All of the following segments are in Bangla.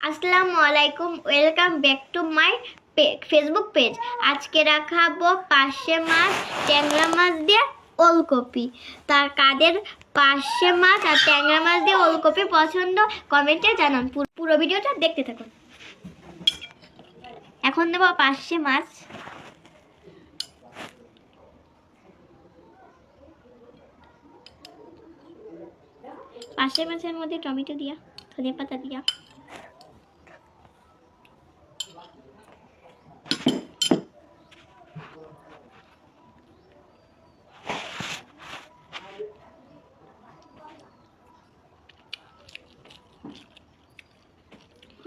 আসসালামু আলাইকুম, welcome back to my Facebook page আজকে রাখাবো পার্শে মাছ, ট্যাংরা মাছ দিয়ে ওলকপি। তার কাদের পার্শে মাছ আর ট্যাংরা মাছ দিয়ে ওলকপি পছন্দ কমেন্টে জানান। পুরো- ভিডিওটা দেখতে থাকুন। এখন দেবো পার্শে মাছ। পার্শে মাছের মধ্যে টমেটো দিয়া ধনে পাতা দিয়া।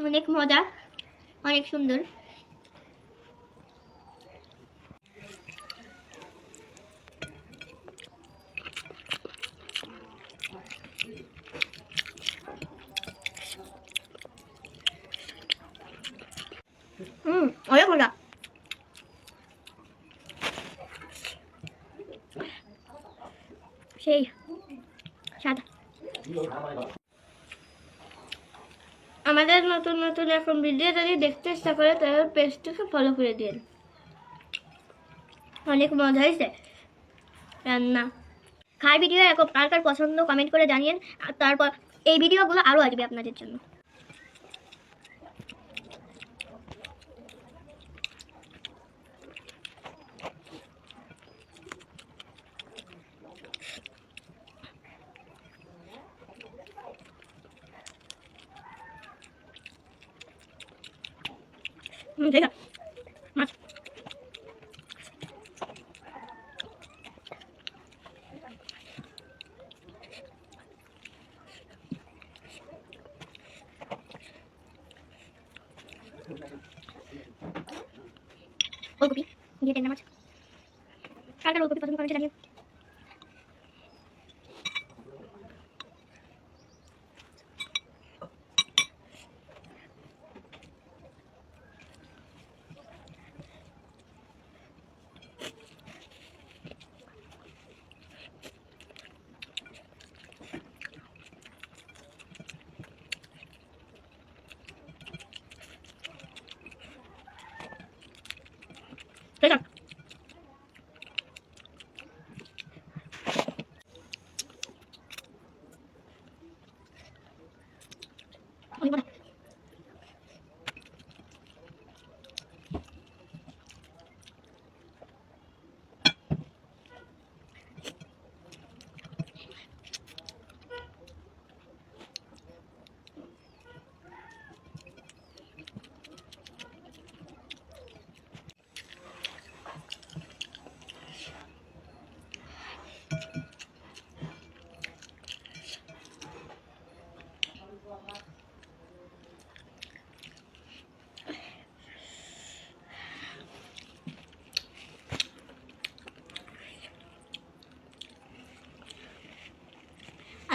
অনেক মজা অনেক সুন্দর। হুম অনেক মজা। সেই স্বাদ আমাদের নতুন নতুন এখন ভিডিও যদি দেখতে চেষ্টা করে, তাহলে পেজটাকে ফলো করে দিন অনেক মজা হয়েছে রান্না। খাই ভিডিও এখন কার কার পছন্দ কমেন্ট করে জানিয়েন। আর তারপর এই ভিডিওগুলো আরও আসবে আপনাদের জন্য। হুম ঠিক আছে মাছ ওলকপি দিয়ে টেন্ডা মাছ কার কার ওলকপি পছন্দ কমেন্টে জানিয়ে ঠিক আছে অনেক মজা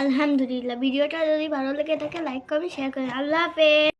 আলহামদুলিল্লাহ। ভিডিওটা যদি ভালো লেগে থাকে লাইক করবে শেয়ার করবে আল্লাহ হাফেজ।